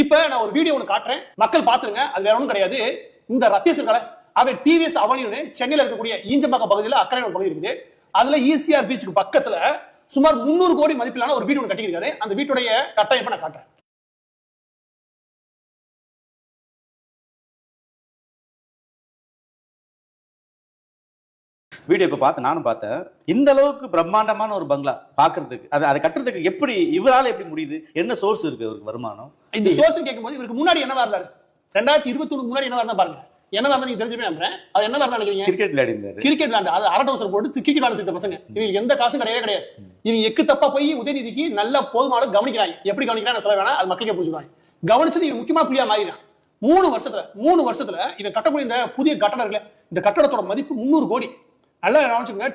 இப்ப நான் ஒரு வீடியோ ஒன்று காட்டுறேன். மக்கள் பாத்துருங்க அது வேற ஒன்றும் கிடையாது. இந்த ரத்தியசர்களை அவன் டிவிஎஸ் அவனின்னு சென்னையில இருக்கக்கூடிய ஈஞ்சம்பாக்கம் பகுதியில் அக்கறை ஒரு பகுதி இருக்குது. அதுல ஈசிஆர் பீச்சுக்கு பக்கத்துல சுமார் முந்நூறு கோடி மதிப்பிலான ஒரு வீடு ஒன்று கட்டியிருக்காரு. அந்த வீட்டுடைய கட்டமைப்பை நான் காட்டுறேன். வீடியோ இப்ப பார்த்து நானும் பார்த்தேன் இந்த அளவுக்கு பிரம்மாண்டமான ஒரு பங்களா பாக்குறதுக்கு அது அதை கட்டுறதுக்கு எப்படி இவரால எப்படி முடியுது? என்ன சோர்ஸ் இருக்கு அவருக்கு வருமானம்? இந்த சோர்ஸ் கேட்கும்போது இவருக்கு முன்னாடி என்னவா இருந்தாரு ரெண்டாயிரத்தி இருபத்தி முன்னாடி என்னவா இருந்தா பாருங்க. என்னவா நீங்க தெரிஞ்சுமே நம்புறேன் அவர் என்னவா இருந்தா நினைக்கிறீங்க? கிரிக்கெட் விளையாடி கிரிக்கெட் விளையாண்டு அது அரை டவுசர் போட்டு கிரிக்கெட் விளையாண்டு பசங்க. இவங்களுக்கு எந்த காசும் கிடையவே கிடையாது. இவங்க எக்கு தப்பா போய் உதயநிதிக்கு நல்ல போதுமான கவனிக்கிறாங்க. எப்படி கவனிக்கிறாங்க சொல்ல வேணாம். அது மக்களுக்கே புரிஞ்சுக்குவாங்க. கவனிச்சது இவன் முக்கியமான புள்ளியா மாறினான் மூணு வருஷத்துல மூணு வருஷத்துல இவன் கட்டக்கூடிய இந்த புதிய கட்டடம் இருக்குல்ல இந்த கட்டடத்தோட மதிப்பு முந்நூறு கோடி. நல்லா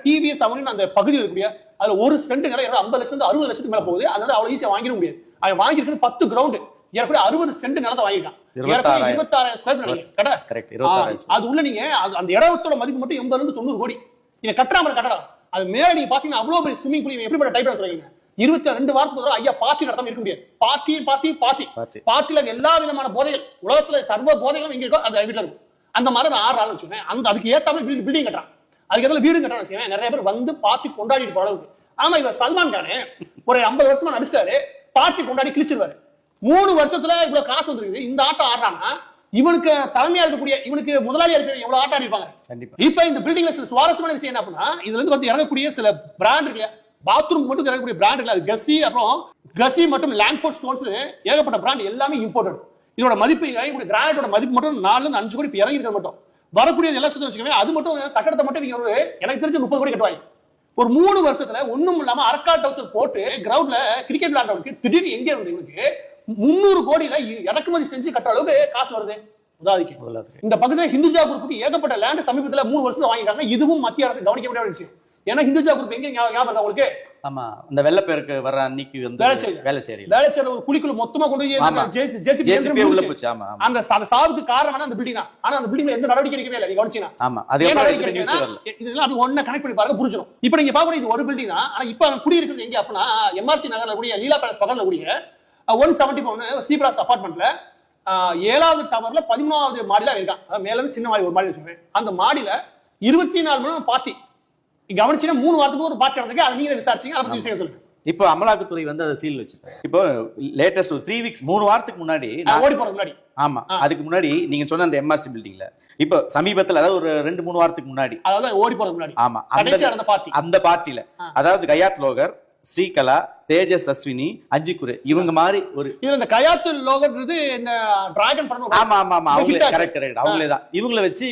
டிவிஎஸ் அவனின் அந்த பகுதியில் இருக்கக்கூடிய அதுல ஒரு சென்ட் நிலம் ஐம்பது லட்சம் இருந்து அறுபது லட்சத்துக்கு மேல போகுது. அதனால அவ்வளவு ஈஸியா வாங்கிட முடியாது. அவன் வாங்கியிருக்கிறது பத்து கிரவுண்டு ஏற்கனவே அறுபது சென்ட் நிலத்தை வாங்கியிருக்கான். இருபத்தாறாயிரம். ஸ்கொயர் ஃபீட் அது உள்ள நீங்க அந்த இடத்தோட மதிப்பு மட்டும் எண்பதுல இருந்து தொண்ணூறு கோடி. நீங்க கட்டணாம கட்டடம் அது மேல நீங்க பாத்தீங்கன்னா அவ்வளவு பெரிய ஸ்விமிங் பூல் எப்படிப்பட்ட டைப் சொல்றீங்க இருபத்தி ரெண்டு வாரத்துக்கு ஐயா பார்ட்டி நடத்தாம இருக்க முடியாது. Party party party. பார்ட்டில எல்லா விதமான போதைகள் உலகத்துல சர்வ போதைகளும் எங்க இருக்கோ அந்த வீட்டுல இருக்கும். அந்த மாதிரி ஆறு ஆள் வச்சுக்கோங்க அந்த அதுக்கு ஏத்த மாதிரி பில்டிங் கட்டுறான். அதுக்கு எதில் வீடு கட்டுறான்னு வச்சுக்கோங்க நிறைய பேர் வந்து பார்ட்டி கொண்டாடிட்டு போற அளவுக்கு. ஆமா இவர் சல்மான் கானு. ஒரு ஐம்பது வருஷமா நடிச்சாரு. பார்ட்டி கொண்டாடி கிழிச்சிருவாரு. மூணு வருஷத்துல இவ்வளவு காசு வந்துருக்குது. இந்த ஆட்டம் ஆடுறான்னா இவனுக்கு தலைமையா இருக்கக்கூடிய இவனுக்கு முதலாளியா இருக்க எவ்வளவு ஆட்டம் ஆடிருப்பாங்க. கண்டிப்பா. இப்ப இந்த பில்டிங்ல சில சுவாரஸ்யமான விஷயம் என்ன அப்படின்னா இதுல இருந்து வந்து இறங்கக்கூடிய சில பிராண்ட் இருக்கு பாத்ரூம் மட்டும் இறங்கக்கூடிய பிராண்ட் இல்ல அது கசி அப்புறம் கசி மற்றும் லேண்ட் ஃபோர் ஸ்டோன்ஸ் ஏகப்பட்ட பிராண்ட் எல்லாமே இம்போர்ட்டட் இதோட மதிப்பு இறங்கக்கூடிய கிரானைட்டோட மதிப்பு மட்டும் நாலுல இருந்து அஞ்சு கோடி இப்ப இறங்கி இருக்கிறது மட்டும். வரக்கூடிய எல்லாம் சுத்தம் வச்சுக்கவே அது மட்டும் கட்டடத்தை மட்டும் இவங்க ஒரு எனக்கு தெரிஞ்சு முப்பது கோடி கட்டுவாங்க. ஒரு மூணு வருஷத்துல ஒண்ணும் இல்லாம அரக்காட் டவுசர் போட்டு கிரவுண்ட்ல கிரிக்கெட் விளையாடுறவனுக்கு திடீர்னு எங்க இருந்து இவனுக்கு முந்நூறு கோடியில இறக்குமதி செஞ்சு கட்டுற அளவுக்கு காசு வருது. உதாதிக்கு இந்த பக்கத்துல ஹிந்துஜா குரூப்புக்கு ஏகப்பட்ட லேண்ட் சமீபத்துல மூணு வருஷத்துல வாங்கிட்டாங்க இதுவும் மத்திய அரசு கவனிக்க வேண்டிய விஷயம். ஏன்னா ஹிந்துஜா குரூப் எங்க ஞாபகம் உங்களுக்கு. ஆமா இந்த வெள்ளப்பெருக்கு வர அன்னைக்கு வந்து வேலை செய்யல. வேலை செய்யல. வேலை செய்யற ஒரு குழிக்குள்ள மொத்தமா கொண்டு. போய் ஜேசிபி உள்ள போச்சு. ஆமா. அந்த சாவுக்கு காரணம் அந்த பில்டிங் தான். ஆனா அந்த பில்டிங்ல எந்த நடவடிக்கை எடுக்கவே இல்லை நீங்க கவனிச்சீங்கன்னா ஆமா அது நடவடிக்கை இதெல்லாம் அப்படி ஒண்ணா கனெக்ட் பண்ணி பாருங்க புரிஞ்சிடும் இப்போ நீங்க பாக்குறது இது ஒரு பில்டிங் தான். ஆனா இப்ப அவன் குடியிருக்கிறது எங்க அப்படின்னா எம்ஆர்சி நகர்ல கூடிய லீலா பேலஸ் பக்கத்துல கூடிய ஒன் செவன்டி ஃபோன் சீப்ராஸ் அபார்ட்மெண்ட்ல ஏழாவது டவர்ல பதிமூணாவது மாடியில இருக்கான். மேல இருந்து சின்ன மாடி ஒரு மாடி வச்சுருக்கேன். அந்த மாடியில இருபத்தி நாலு மணி பார்ட்டி கவனிச்சீங்கன்னா மூணு வாரத்துக்கு ஒரு பார்ட்டி நடந்திருக்கு அதை நீங்க விசாரிச்சீங்க அதை பத்தி சொல்லுங்க. இப்போ அமலாக்கத்துறை வந்து அதை சீல் வச்சுட்டாங்க. இப்போ லேட்டஸ்ட் ஒரு த்ரீ வீக்ஸ் மூணு வாரத்துக்கு முன்னாடி ஓடி போறது முன்னாடி. ஆமா. அதுக்கு முன்னாடி நீங்க சொன்ன அந்த எம்ஆர்சி பில்டிங்ல இப்போ சமீபத்துல அதாவது ஒரு ரெண்டு மூணு வாரத்துக்கு முன்னாடி. அதாவது ஓடி போறது முன்னாடி. ஆமா அந்த பார்ட்டி அந்த பார்ட்டில ஆ. அதாவது கயாத் லோகர் ஸ்ரீகலா தேஜஸ் அஸ்வினி அஜிகுரு இவங்க மாதிரி ஒரு இந்த கயாத்து லோகன்றது இந்த டிராகன் படம் ஆமா ஆமா ஆமா அவங்களே. கரெக்ட் கரெக்ட் அவங்களே தான். இவங்கள வச்சு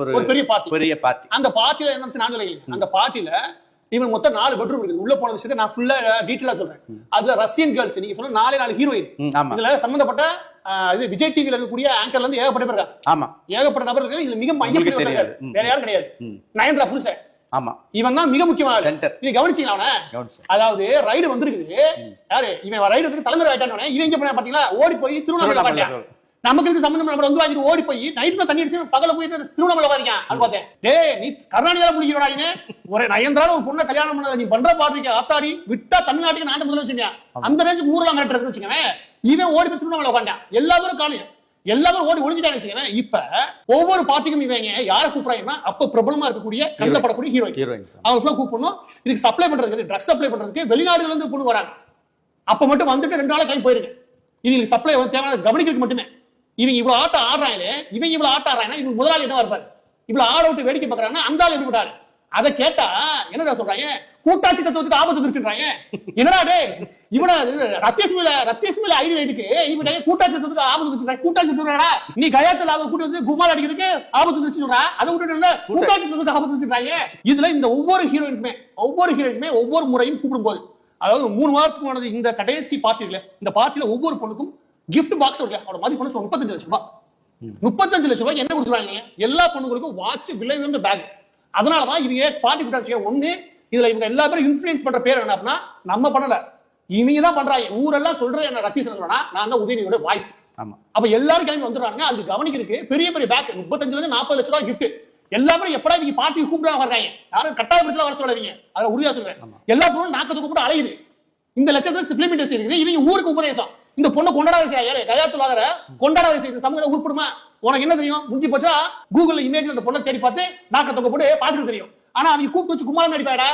ஒரு பெரிய பார்ட்டி பெரிய பார்ட்டி அந்த பார்ட்டில என்ன நான் சொல்லுங்க அந்த பார்ட்டில இவன் மொத்தம் நாலு பெட்ரூம் இருக்குது. உள்ள போன விஷயத்தை நான் ஃபுல்லா டீட்டெயிலா சொல்றேன். அதுல ரஷ்யன் கேர்ள்ஸ் நீங்க சொன்ன நாலே நாலு ஹீரோயின் இதுல சம்பந்தப்பட்ட இது விஜய் டிவில இருக்கக்கூடிய ஆங்கர்ல இருந்து ஏகப்பட்ட பேர் இருக்காங்க. ஆமா. ஏகப்பட்ட நபர் இருக்காங்க. இதுல மிக உங்களுக்கு மையப்படி தெரியாது. இருக்காரு ம். வேற யாரும் கிடையாது. நயன்தரா புருஷன். ஆமா. இவன் தான் மிக முக்கியமான. சென்டர் நீங்க கவனிச்சீங்களா அவனை? அதாவது ரைடு வந்திருக்குது. யாரு? இவன் ரைடு வந்து தலைமை ஆயிட்டானே இவன் எங்க போனா பாத்தீங்களா? ஓடி போய் திருவண்ணாமலை பாட்டியா? நமக்கு இதுக்கு சம்பந்தம் நம்ம வந்து வாங்கிட்டு ஓடி போய் நைட்ல தண்ணி அடிச்சு பகல போயிட்டு திருவண்ணாமலை உட்காரிக்கான் அது பார்த்தேன். டேய் நீ கர்நாடகால முடிக்கிறடா நீ ஒரு நயன்தால ஒரு பொண்ணை கல்யாணம் பண்ணத. நீ பண்ற பாட்டுக்கு ஆத்தாடி விட்டா தமிழ்நாட்டுக்கு நான் முதல்ல வச்சுக்கேன் அந்த ரேஞ்சுக்கு ஊர்லாம் கரெக்ட் வச்சுக்கவேன் இவன் ஓடி போய் திருவண்ணாமலை உட்காண்டான் எல்லா பேரும் காணும். எல்லாரும் ஓடி ஒளிஞ்சிட்டான்னு வச்சுக்கவேன் இப்ப ஒவ்வொரு பார்ட்டிக்கும் இவங்க யாரை கூப்பிடுறாங்கன்னா அப்ப பிரபலமா இருக்கக்கூடிய கண்டப்படக்கூடிய ஹீரோயின் ஹீரோயின்ஸ் அவங்க கூப்பிடணும். இதுக்கு சப்ளை பண்றதுக்கு ட்ரக்ஸ் சப்ளை பண்றதுக்கு வெளிநாடுகள் இருந்து பொண்ணு வராங்க. அப்ப மட்டும் வந்துட்டு ரெண்டு நாள் கிளம்பி போயிருக்கு. இவங்களுக்கு சப்ளை வந்து தேவையான கவனிக்கிறதுக்கு மட்டுமே. இவங்க இவ்வளவு ஆட்டம் ஆடுறாங்களே இவங்க இவ்வளவு ஆட்டம் ஆடுறாங்கன்னா இவங்க முதலாளி என்ன இருப்பாரு இவ்வளவு ஆட விட்டு வேடிக்கை பார்க்கறாங்கன்னா அந்த ஆள் எப்படி அதை கேட்டா என்னடா சொல்றாங்க? கூட்டாட்சி தத்துவத்துக்கு ஆபத்து திருச்சுறாங்க என்னடா டேய் இவனா ரத்தியஸ்மில ரத்தியஸ்மில ஐடி ரைடுக்கு இவன் கூட்டாட்சி தத்துவத்துக்கு ஆபத்து திருச்சுறாங்க கூட்டாட்சி தத்துவடா நீ கயாத்துல அதை கூட்டி வந்து குமார் அடிக்கிறதுக்கு ஆபத்து திருச்சு சொல்றா. அதை விட்டு கூட்டாட்சி. தத்துவத்துக்கு ஆபத்து திருச்சுறாங்க இதுல இந்த ஒவ்வொரு ஹீரோயினுமே ஒவ்வொரு ஹீரோயினுமே ஒவ்வொரு முறையும் கூப்பிடும்போது அதாவது மூணு வாரத்துக்கு முன்னாடி இந்த கடைசி பார்ட்டியில இந்த பார்ட்டியில ஒவ்வொரு பொண்ணுக்கும் gift பாக்ஸ் இருக்கு மதிப்பு வந்து முப்பத்தஞ்சு லட்சம் ரூபாய். முப்பத்தஞ்சு லட்சம் ரூபாய் என்ன கொடுத்துருவாங்க? எல்லா பொண்ணுங்களுக்கும் வாட்ச் விலை உயர்ந்த பேக் அதனாலதான் இவங்க பார்ட்டி விட்டாச்சு ஒண்ணு இதுல இவங்க எல்லா பேரும் இன்ஃபுளுன்ஸ் பண்ற பேர் என்ன அப்படின்னா நம்ம பண்ணல. இவங்க தான் பண்றாங்க. ஊரெல்லாம் சொல்ற என்ன ரத்தீசன் நான் தான் உதயநிதியோட வாய்ஸ் ஆமா. அப்ப எல்லாரும் கிளம்பி வந்துடுறாங்க அதுக்கு கவனிக்கிறதுக்கு பெரிய பெரிய பேக் முப்பத்தஞ்சுல இருந்து நாற்பது லட்ச ரூபாய் gift. எல்லா பேரும் எப்படா இவங்க பார்ட்டி கூப்பிடாம வர்றாங்க யாரும் கட்டாயப்படுத்தல வர சொல்லாதீங்க அதை உறுதியா சொல்லுவேன் எல்லா பொருளும் நாக்கத்து கூப்பிட்டு அலையுது. இந்த லட்சத்துல சிப்ளிமெண்ட் டெஸ்ட் இருக்குது. இவங்க ஊருக்கு உபதேசம். இந்த பொண்ணை கொண்டாடாத செய்ய. கயாத்துலாகிற கொண்டாடாத செய்ய சமூகத்தை உருப்படுமா? உனக்கு என்ன தெரியும்? முடிஞ்சு போச்சா? கூகுள்ல இமேஜ் அந்த பொண்ணை தேடி பார்த்து நாக்க தொங்க போட்டு பார்த்துட்டு தெரியும். ஆனா அவங்க கூப்பிட்டு வச்சு குமாரம் நடிப்பாடா?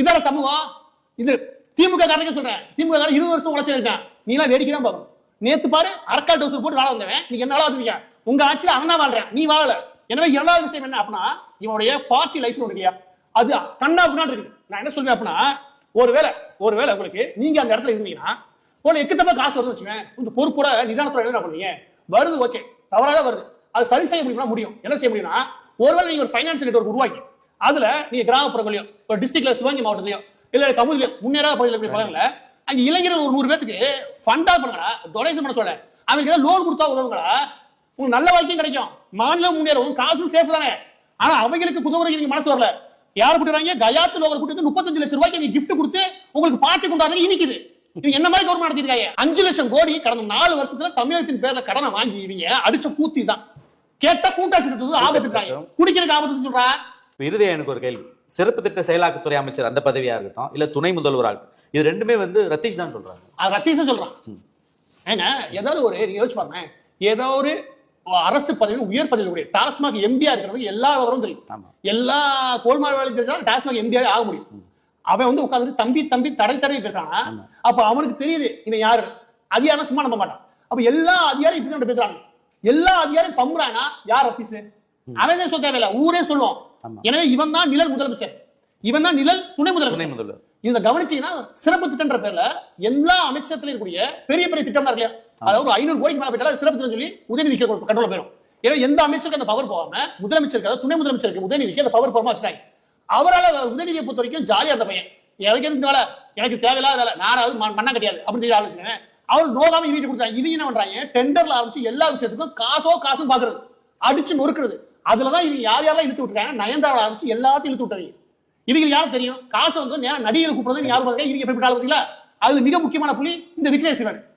இதான சமூகம்? இது திமுக காரணம் சொல்றேன். திமுக காரணம் இருபது வருஷம் உழைச்சி இருக்கான். நீ எல்லாம் வேடிக்கை தான் பார்க்கணும். நேத்து பாரு அரக்கால் டோஸ் போட்டு வாழ வந்தவன். நீங்க என்ன வந்துருக்கீங்க உங்க ஆட்சியில அண்ணா வாழ்றேன். நீ வாழல. எனவே இரண்டாவது விஷயம் என்ன அப்படின்னா இவனுடைய பார்ட்டி லைஃப் இல்லையா அது கண்ணா அப்படின்னா இருக்குது. நான் என்ன சொல்வேன் அப்படின்னா ஒருவேளை ஒருவேளை உங்களுக்கு நீங்க அந்த இடத்துல இருந்தீங்கன்னா போல எக்கத்தப்ப காசு வருது வச்சுக்கேன் இந்த பொறுப்போட நிதானத்தோட என்ன பண்ணுவீங்க. வருது ஓகே தவறாக வருது. அது சரி செய்ய முடியும்னா முடியும். என்ன செய்ய முடியும்னா ஒருவேளை நீங்க ஒரு ஃபைனான்சியல் நெட்ஒர்க் உருவாக்கி அதுல நீங்க கிராமப்புறங்களையும் ஒரு டிஸ்ட்ரிக்ட்ல சிவகங்கை மாவட்டத்திலயும் இல்ல கமுதிலையும் முன்னேறாத பகுதியில் இருக்கிற பகுதியில் அங்க இளைஞர் ஒரு நூறு பேத்துக்கு ஃபண்டா பண்ணுங்கடா டொனேஷன் பண்ண சொல்ல அவங்களுக்கு ஏதாவது லோன் கொடுத்தா உதவுங்களா உங்களுக்கு நல்ல வாழ்க்கையும் கிடைக்கும். மாநிலம் முன்னேறவும் காசும் சேஃப் தானே. ஆனா அவங்களுக்கு புதுவரை நீங்க மனசு வரல. யார் கூட்டுறாங்க கயாத்து லோகர் கூட்டி முப்பத்தஞ்சு லட்சம் ரூபாய்க்கு நீங்க கிஃப்ட் கொடுத்து உங்களுக்கு பாட்டி கொண்டாடுறது இனிக்குது. என்ன மாதிரி கவர்மெண்ட் நடத்திருக்காங்க அஞ்சு லட்சம் கோடி கடந்த நாலு வருஷத்துல தமிழகத்தின் பேர்ல கடனை வாங்கி இவங்க அடிச்ச கூத்தி தான். கேட்டா கூட்டாட்சி திட்டத்துக்கு ஆபத்துக்காங்க குடிக்கிறதுக்கு ஆபத்துன்னு சொல்றா? இறுதியா எனக்கு ஒரு கேள்வி. சிறப்பு திட்ட செயலாக்கத்துறை அமைச்சர் அந்த பதவியா இருக்கட்டும் இல்ல துணை முதல்வராக இது ரெண்டுமே வந்து ரத்தீஷ் தான் சொல்றாங்க அது ரத்தீசம் சொல்றான். ஏங்க ஏதாவது ஒரு நீங்க யோசிச்சு பாருங்க ஏதோ ஒரு அரசு பதவி உயர் பதவி கூடிய டாஸ்மாக் எம்பியா இருக்கிறவங்க எல்லா விவரமும் தெரியும். எல்லா கோல்மால் வேலை தெரிஞ்சாலும் டாஸ்மாக் எம்பியாவே ஆக முடியும். அவன் வந்து உட்கார்ந்து தம்பி தம்பி தடை தடவை பேசுறானா. அப்ப அவனுக்கு தெரியுது இவன் யாரு? அதிகாரம் சும்மா நம்ப மாட்டான். அப்ப எல்லா அதிகாரம் இப்படி பேசுறாங்க. எல்லா அதிகாரம் பம்புறானா? யார் ரத்தீஸ் அவன் சொல்ல தேவையில்ல ஊரே சொல்லுவோம். எனவே இவன் தான் நிழல் முதலமைச்சர். இவன் தான் நிழல் துணை துணை முதலமைச்சர் முதல்வர். இத கவனிச்சீங்கன்னா சிறப்பு திட்டம்ன்ற பேர்ல எல்லா அமைச்சரத்திலும் இருக்கக்கூடிய பெரிய பெரிய திட்டம் இருக்கு இல்லையா அதாவது ஐநூறு கோடிக்கு மேல போயிட்டாலும் சிறப்பு திட்டம் சொல்லி உதயநிதி கண்ட்ரோல் போயிடும் ஏன்னா எந்த அமைச்சருக்கு அந்த பவர் போகாம முதலமைச்சருக்கு அதாவது துணை முதலமைச்சருக்கு உதயநிதிக்கு அந்த பவர் போகாம வச்சுட்டாங்க. அவரால் உதயநிதியை பொறுத்த வரைக்கும் ஜாலியாக இருந்த பையன். எனக்கு எதுக்கு இந்த வேலை? எனக்கு தேவையில்லாத வேலை. நானாவது ம- மண்ணம் கிடையாது அப்படின்னு சொல்லி ஆலோசனை அவர் நோகாம இவங்க கொடுத்தாங்க இவங்க என்ன பண்றாங்க? டெண்டர்ல ஆரம்பிச்சு எல்லா விஷயத்துக்கும் காசோ காசும் பாக்குறது. அடிச்சு நொறுக்குறது. அதுலதான் இவங்க யார் யாரெல்லாம் இழுத்து விட்டுருக்காங்க? நயன்தாரா ஆரம்பிச்சு எல்லாத்தையும் இழுத்து விட்டுறீங்க இவங்களுக்கு யாரும் தெரியும்? காசு வந்து நேரம் நடிகை கூப்பிடுறது யாரும் பாருங்க இவங்க எப்படி பார்த்தீங்களா அதுல மிக முக்கியமான புள்ளி இந்த விக்னேஸ்வரன்.